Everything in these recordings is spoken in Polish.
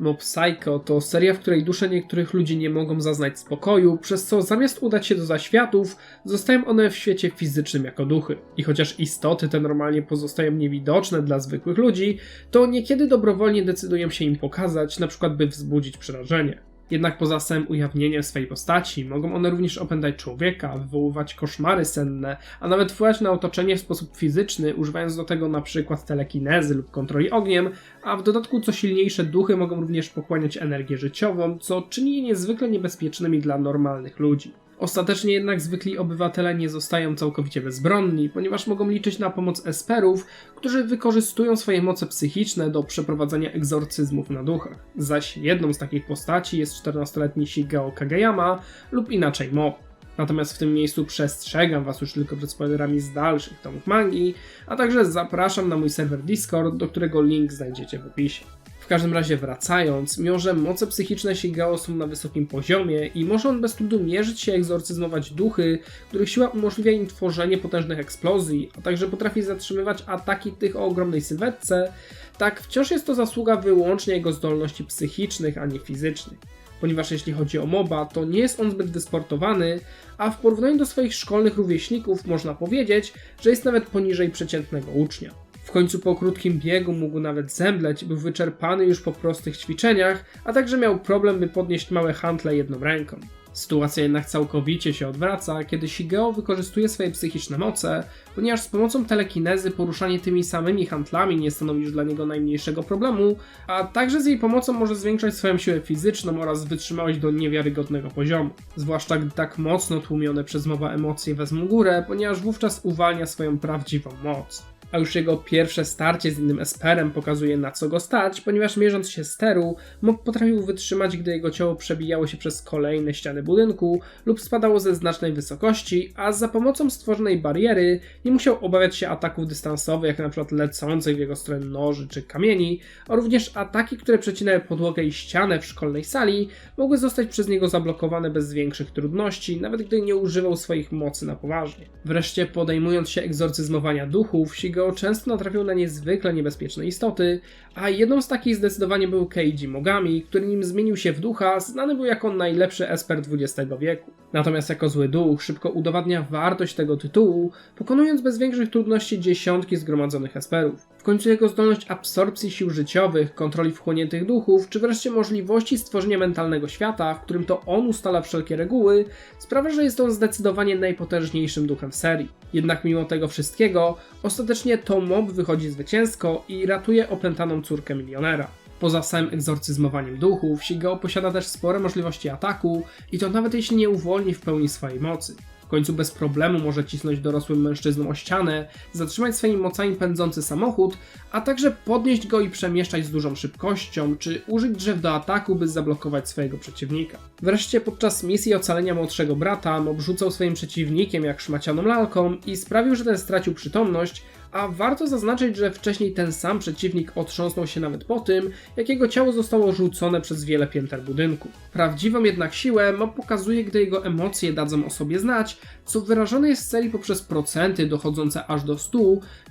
Mob Psycho to seria, w której dusze niektórych ludzi nie mogą zaznać spokoju, przez co zamiast udać się do zaświatów, zostają one w świecie fizycznym jako duchy. I chociaż istoty te normalnie pozostają niewidoczne dla zwykłych ludzi, to niekiedy dobrowolnie decydują się im pokazać, na przykład by wzbudzić przerażenie. Jednak poza samym ujawnieniem swej postaci, mogą one również opętać człowieka, wywoływać koszmary senne, a nawet wpływać na otoczenie w sposób fizyczny, używając do tego przykład telekinezy lub kontroli ogniem, a w dodatku co silniejsze duchy mogą również pochłaniać energię życiową, co czyni je niezwykle niebezpiecznymi dla normalnych ludzi. Ostatecznie jednak zwykli obywatele nie zostają całkowicie bezbronni, ponieważ mogą liczyć na pomoc esperów, którzy wykorzystują swoje moce psychiczne do przeprowadzania egzorcyzmów na duchach. Zaś jedną z takich postaci jest 14-letni Shigeo Kageyama lub inaczej Mo. Natomiast w tym miejscu przestrzegam Was już tylko przed spoilerami z dalszych tomów mangi, a także zapraszam na mój serwer Discord, do którego link znajdziecie w opisie. W każdym razie wracając, mimo że moce psychiczne Shigeo są na wysokim poziomie i może on bez trudu mierzyć się egzorcyzmować duchy, których siła umożliwia im tworzenie potężnych eksplozji, a także potrafi zatrzymywać ataki tych o ogromnej sylwetce, tak wciąż jest to zasługa wyłącznie jego zdolności psychicznych, a nie fizycznych ponieważ jeśli chodzi o MOBA, to nie jest on zbyt wysportowany, a w porównaniu do swoich szkolnych rówieśników można powiedzieć, że jest nawet poniżej przeciętnego ucznia. W końcu po krótkim biegu mógł nawet zemdleć, był wyczerpany już po prostych ćwiczeniach, a także miał problem, by podnieść małe hantle jedną ręką. Sytuacja jednak całkowicie się odwraca, kiedy Shigeo wykorzystuje swoje psychiczne moce, ponieważ z pomocą telekinezy poruszanie tymi samymi handlami nie stanowi już dla niego najmniejszego problemu, a także z jej pomocą może zwiększać swoją siłę fizyczną oraz wytrzymałość do niewiarygodnego poziomu. Zwłaszcza gdy tak mocno tłumione przez mowa emocje wezmą górę, ponieważ wówczas uwalnia swoją prawdziwą moc a już jego pierwsze starcie z innym esperem pokazuje na co go stać, ponieważ mierząc się steru, Mob potrafił wytrzymać, gdy jego ciało przebijało się przez kolejne ściany budynku lub spadało ze znacznej wysokości, a za pomocą stworzonej bariery nie musiał obawiać się ataków dystansowych, jak np. lecących w jego stronę noży czy kamieni, a również ataki, które przecinały podłogę i ścianę w szkolnej sali, mogły zostać przez niego zablokowane bez większych trudności, nawet gdy nie używał swoich mocy na poważnie. Wreszcie podejmując się egzorcyzmowania duchów, często natrafiał na niezwykle niebezpieczne istoty, a jedną z takich zdecydowanie był Keiji Mogami, który nim zmienił się w ducha, znany był jako najlepszy esper XX wieku. Natomiast jako zły duch szybko udowadnia wartość tego tytułu, pokonując bez większych trudności dziesiątki zgromadzonych esperów. W końcu jego zdolność absorpcji sił życiowych, kontroli wchłoniętych duchów, czy wreszcie możliwości stworzenia mentalnego świata, w którym to on ustala wszelkie reguły, sprawia, że jest on zdecydowanie najpotężniejszym duchem w serii. Jednak mimo tego wszystkiego, ostatecznie to mob wychodzi zwycięsko i ratuje opętaną córkę milionera. Poza samym egzorcyzmowaniem duchów, Shigeo posiada też spore możliwości ataku i to nawet jeśli nie uwolni w pełni swojej mocy. W końcu bez problemu może cisnąć dorosłym mężczyznom o ścianę, zatrzymać swoimi mocami pędzący samochód, a także podnieść go i przemieszczać z dużą szybkością, czy użyć drzew do ataku, by zablokować swojego przeciwnika. Wreszcie podczas misji ocalenia młodszego brata obrzucał swoim przeciwnikiem jak szmacianą lalką i sprawił, że ten stracił przytomność, a warto zaznaczyć, że wcześniej ten sam przeciwnik otrząsnął się nawet po tym, jak jego ciało zostało rzucone przez wiele pięter budynku. Prawdziwą jednak siłę Mob pokazuje, gdy jego emocje dadzą o sobie znać, co wyrażone jest w serii poprzez procenty dochodzące aż do 100,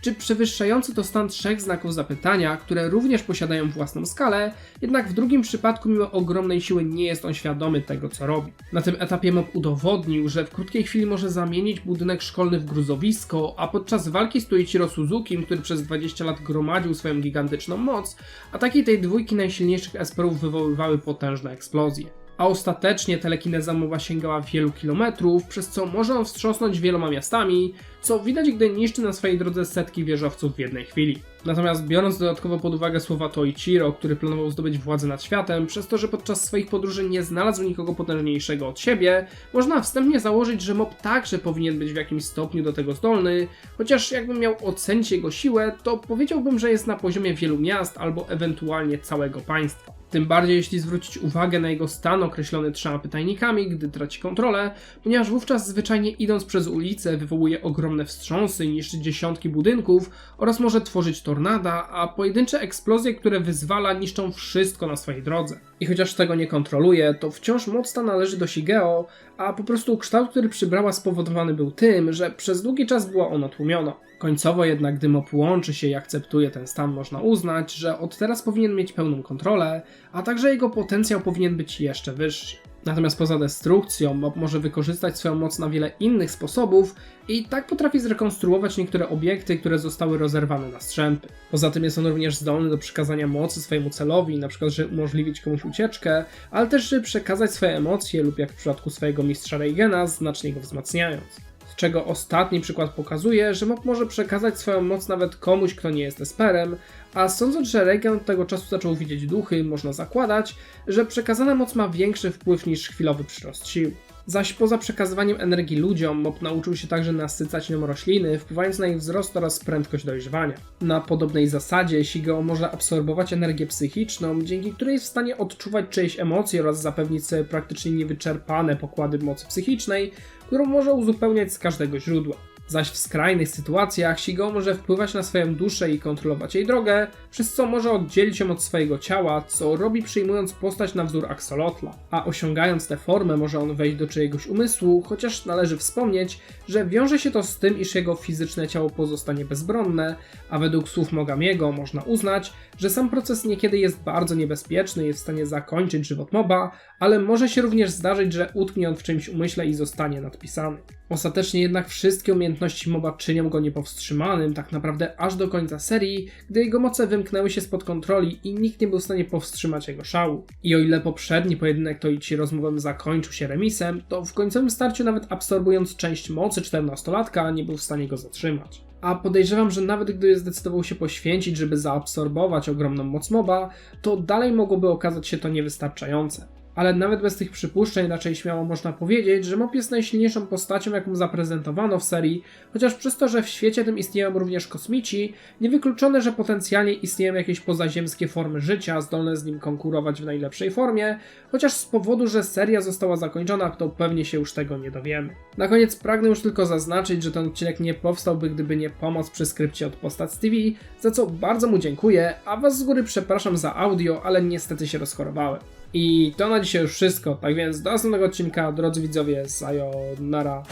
czy przewyższające to stan trzech znaków zapytania, które również posiadają własną skalę, jednak w drugim przypadku mimo ogromnej siły nie jest on świadomy tego, co robi. Na tym etapie Mob udowodnił, że w krótkiej chwili może zamienić budynek szkolny w gruzowisko, a podczas walki z Toichiro Suzuki, który przez 20 lat gromadził swoją gigantyczną moc, ataki tej dwójki najsilniejszych esperów wywoływały potężne eksplozje a ostatecznie telekineza mowa sięgała wielu kilometrów, przez co może on wstrząsnąć wieloma miastami, co widać, gdy niszczy na swojej drodze setki wieżowców w jednej chwili. Natomiast biorąc dodatkowo pod uwagę słowa Toichiro, który planował zdobyć władzę nad światem, przez to, że podczas swoich podróży nie znalazł nikogo potężniejszego od siebie, można wstępnie założyć, że Mob także powinien być w jakimś stopniu do tego zdolny, chociaż jakbym miał ocenić jego siłę, to powiedziałbym, że jest na poziomie wielu miast albo ewentualnie całego państwa. Tym bardziej jeśli zwrócić uwagę na jego stan określony trzema pytajnikami, gdy traci kontrolę, ponieważ wówczas zwyczajnie idąc przez ulicę wywołuje ogromne wstrząsy, niszczy dziesiątki budynków oraz może tworzyć tornada, a pojedyncze eksplozje, które wyzwala, niszczą wszystko na swojej drodze. I chociaż tego nie kontroluje, to wciąż moc ta należy do Shigeo, a po prostu kształt, który przybrała spowodowany był tym, że przez długi czas była ona tłumiona. Końcowo jednak, gdy MOP łączy się i akceptuje ten stan, można uznać, że od teraz powinien mieć pełną kontrolę, a także jego potencjał powinien być jeszcze wyższy. Natomiast poza destrukcją, MOP może wykorzystać swoją moc na wiele innych sposobów i tak potrafi zrekonstruować niektóre obiekty, które zostały rozerwane na strzępy. Poza tym jest on również zdolny do przekazania mocy swojemu celowi, np. żeby umożliwić komuś ucieczkę, ale też żeby przekazać swoje emocje lub jak w przypadku swojego mistrza Reagana, znacznie go wzmacniając czego ostatni przykład pokazuje, że MOP może przekazać swoją moc nawet komuś, kto nie jest esperem, a sądząc, że Reagan od tego czasu zaczął widzieć duchy, można zakładać, że przekazana moc ma większy wpływ niż chwilowy przyrost sił. Zaś poza przekazywaniem energii ludziom, MOP nauczył się także nasycać nią rośliny, wpływając na ich wzrost oraz prędkość dojrzewania. Na podobnej zasadzie Shigeo może absorbować energię psychiczną, dzięki której jest w stanie odczuwać czyjeś emocje oraz zapewnić sobie praktycznie niewyczerpane pokłady mocy psychicznej, którą może uzupełniać z każdego źródła. Zaś w skrajnych sytuacjach Shigeo może wpływać na swoją duszę i kontrolować jej drogę, przez co może oddzielić ją od swojego ciała, co robi przyjmując postać na wzór Axolotla. A osiągając tę formę może on wejść do czyjegoś umysłu, chociaż należy wspomnieć, że wiąże się to z tym, iż jego fizyczne ciało pozostanie bezbronne, a według słów Mogamiego można uznać, że sam proces niekiedy jest bardzo niebezpieczny, jest w stanie zakończyć żywot moba, ale może się również zdarzyć, że utknie on w czymś umyśle i zostanie nadpisany. Ostatecznie jednak wszystkie umiejętności moba czynią go niepowstrzymanym, tak naprawdę aż do końca serii, gdy jego moce wymknęły się spod kontroli i nikt nie był w stanie powstrzymać jego szału. I o ile poprzedni pojedynek to Ichi rozmowem zakończył się remisem, to w końcowym starciu nawet absorbując część mocy 14-latka nie był w stanie go zatrzymać. A podejrzewam, że nawet gdy zdecydował się poświęcić, żeby zaabsorbować ogromną moc moba, to dalej mogłoby okazać się to niewystarczające ale nawet bez tych przypuszczeń raczej śmiało można powiedzieć, że Mop jest najsilniejszą postacią, jaką zaprezentowano w serii, chociaż przez to, że w świecie tym istnieją również kosmici, niewykluczone, że potencjalnie istnieją jakieś pozaziemskie formy życia, zdolne z nim konkurować w najlepszej formie, chociaż z powodu, że seria została zakończona, to pewnie się już tego nie dowiemy. Na koniec pragnę już tylko zaznaczyć, że ten odcinek nie powstałby, gdyby nie pomoc przy skrypcie od Postat TV, za co bardzo mu dziękuję, a was z góry przepraszam za audio, ale niestety się rozchorowałem. I to na dzisiaj już wszystko, tak więc do następnego odcinka, drodzy widzowie, sayonara.